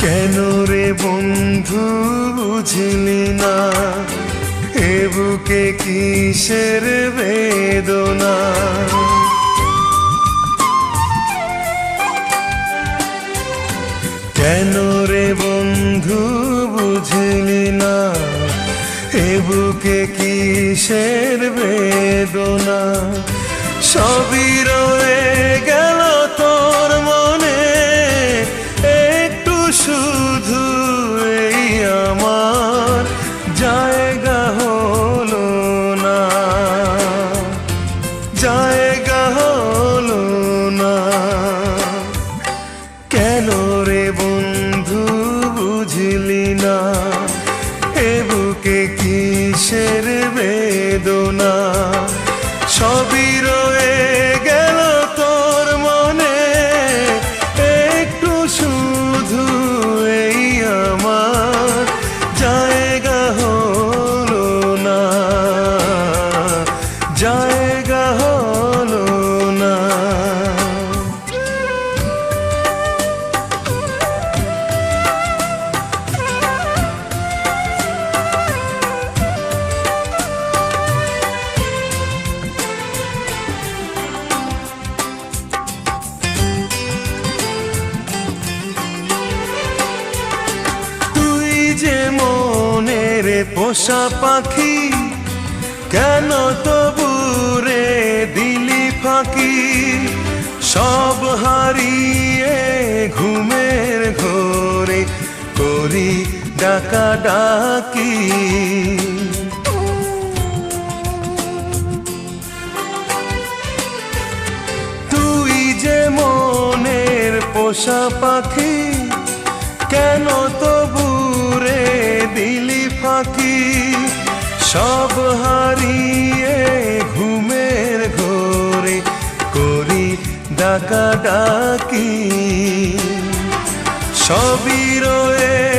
কেন রে বন্ধু বুঝলি না? এ বুকে কিসের বেদনা? কেন রে বন্ধু বুঝলি না? এ বুকে কিসের বেদনা? সবই রয়ে গেল না। এ বুকে কিসের বেদনা? পোষা পাখি, কেন তবু রে দিলি ফাঁকি? সব হারিয়ে ঘুমের ঘোরে করি ডাকা ডাকি তুই যে মনের পোষা পাখি, কেন তবু সব হারিয়ে ঘুমের ঘোরে করি ডাকা ডাকি সবই রয়ে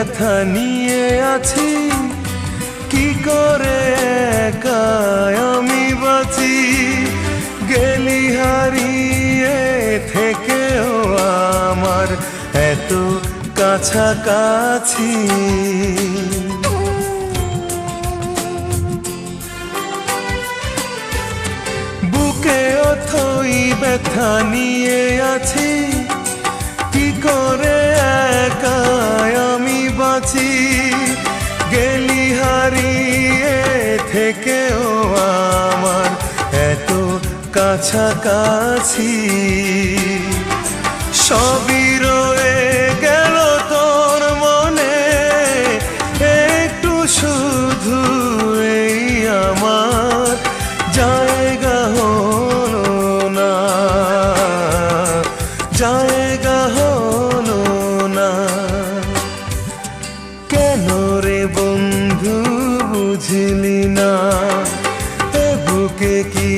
ব্যথা নিয়ে আছি। কি করে আমি বাঁচি? গেলি হারিয়ে থেকেও আমার এত কাছাকাছি। বুকে অথই ব্যথা নিয়ে আছি। কাছাকাছি। সবই রয়ে গেল তোর মনে একটু শুধু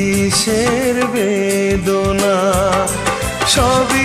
কিসের বেদনা? সবই